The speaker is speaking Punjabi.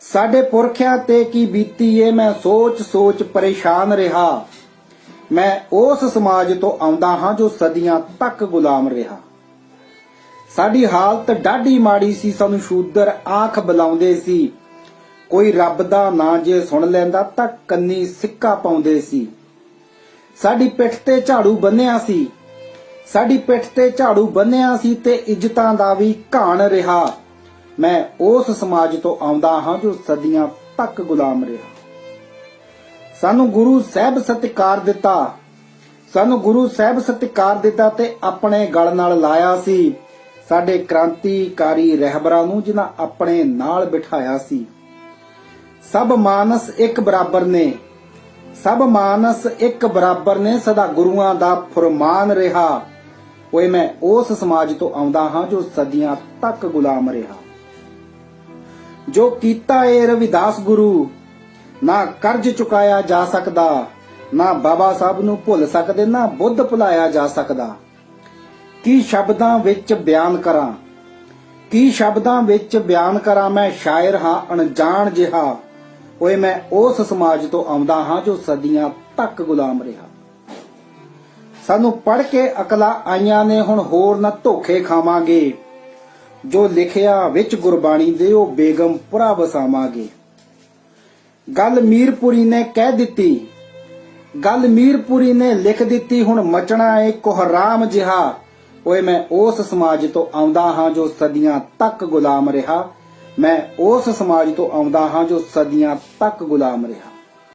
ਸਾਡੇ ਪੁਰਖਿਆਂ ਤੇ ਕੀ ਬੀਤੀ ਏ, ਮੈਂ ਸੋਚ ਸੋਚ ਪਰੇਸ਼ਾਨ ਰਿਹਾ। ਮੈਂ ਉਸ ਸਮਾਜ ਤੋਂ ਆਉਂਦਾ ਹਾਂ ਜੋ ਸਦੀਆਂ ਤੱਕ ਗੁਲਾਮ ਰਿਹਾ। ਸਾਡੀ ਹਾਲਤ ਡਾਢੀ ਮਾੜੀ ਸੀ, ਸਾਨੂੰ ਸ਼ੂਦਰ ਆਖ ਬੁਲਾਉਂਦੇ ਸੀ। ਕੋਈ ਰੱਬ ਦਾ ਨਾਂ ਜੇ ਸੁਣ ਲੈਂਦਾ ਤਾਂ ਕੰਨੀ ਸਿੱਕਾ ਪਾਉਂਦੇ ਸੀ। ਸਾਡੀ ਪਿੱਠ ਤੇ ਝਾੜੂ ਬੰਨਿਆ ਸੀ। ਸਾਡੀ ਪਿੱਠ ਤੇ ਝਾੜੂ ਬੰਨਿਆ ਸੀ ਤੇ ਇੱਜ਼ਤਾਂ ਦਾ ਵੀ ਘਾਣ ਰਿਹਾ। ਮੈਂ ਉਸ ਸਮਾਜ ਤੋਂ ਆਉਂਦਾ ਹਾਂ ਜੋ ਸਦੀਆਂ ਤੱਕ ਗੁਲਾਮ ਰਿਹਾ। ਸਾਨੂੰ ਗੁਰੂ ਸਾਹਿਬ ਸਤਿਕਾਰ ਦਿੱਤਾ। ਸਾਨੂੰ ਗੁਰੂ ਸਾਹਿਬ ਸਤਿਕਾਰ ਦਿੱਤਾ ਤੇ ਆਪਣੇ ਗਲ ਨਾਲ ਲਾਇਆ ਸੀ। ਸਾਡੇ ਕ੍ਰਾਂਤੀਕਾਰੀ ਰਹਿਬਰਾਂ ਨੂੰ ਜਿਨ੍ਹਾਂ ਆਪਣੇ ਨਾਲ ਬਿਠਾਇਆ ਸੀ। ਸਭ ਮਾਨਸ ਇੱਕ ਬਰਾਬਰ ਨੇ। ਸਭ ਮਾਨਸ ਇੱਕ ਬਰਾਬਰ ਨੇ ਸਦਾ ਗੁਰੂਆਂ ਦਾ ਫਰਮਾਨ ਰਿਹਾ। ਓਏ ਮੈਂ ਉਸ ਸਮਾਜ ਤੋਂ ਆਉਂਦਾ ਹਾਂ ਜੋ ਸਦੀਆਂ ਤੱਕ ਗੁਲਾਮ ਰਿਹਾ। ਜੋ ਕੀਤਾ ਏ ਰਵਿਦਾਸ ਗੁਰੂ, ਨਾ ਕਰਜ਼ ਚੁਕਾਇਆ ਜਾ ਸਕਦਾ, ਨਾ ਬਾਬਾ ਸਾਹਿਬ ਨੂੰ ਭੁੱਲ ਸਕਦੇ, ਨਾ ਬੁੱਧ ਭੁਲਾਇਆ ਜਾ ਸਕਦਾ। ਕੀ ਸ਼ਬਦਾਂ ਵਿੱਚ ਬਿਆਨ ਕਰਾਂ? ਕੀ ਸ਼ਬਦਾਂ ਵਿੱਚ ਬਿਆਨ ਕਰਾਂ ਮੈਂ ਸ਼ਾਇਰ ਹਾਂ, ਅਣਜਾਣ ਜਿਹਾ? ਓਏ ਮੈਂ ਉਸ ਸਮਾਜ ਤੋਂ ਆਉਂਦਾ ਹਾਂ ਜੋ ਸਦੀਆਂ ਤੱਕ ਗੁਲਾਮ ਰਿਹਾ। ਸਾਨੂੰ ਪੜ ਕੇ ਅਕਲਾ ਆਈਆਂ ਨੇ, ਹੁਣ ਹੋਰ ਨਾ ਧੋਖੇ ਖਾਵਾਂਗੇ। ਜੋ ਲਿਖਿਆ ਵਿੱਚ ਗੁਰਬਾਣੀ ਦੇ ਉਹ ਬੇਗਮਪੁਰਾ ਵਸਾਵਾਂਗੇ। ਗੱਲ ਮੀਰਪੁਰੀ ਨੇ ਕਹਿ ਦਿੱਤੀ। ਗੱਲ ਮੀਰਪੁਰੀ ਨੇ ਲਿਖ ਦਿੱਤੀ, ਹੁਣ ਮਚਣਾ ਏ ਕੋਹਰਾਮ ਜਿਹਾ। ਓਏ ਮੈਂ ਉਸ ਸਮਾਜ ਤੋਂ ਆਉਂਦਾ ਹਾਂ ਜੋ ਸਦੀਆਂ ਤੱਕ ਗੁਲਾਮ ਰਿਹਾ। ਮੈਂ ਉਸ ਸਮਾਜ ਤੋਂ ਆਉਂਦਾ ਹਾਂ ਜੋ ਸਦੀਆਂ ਤੱਕ ਗੁਲਾਮ ਰਿਹਾ।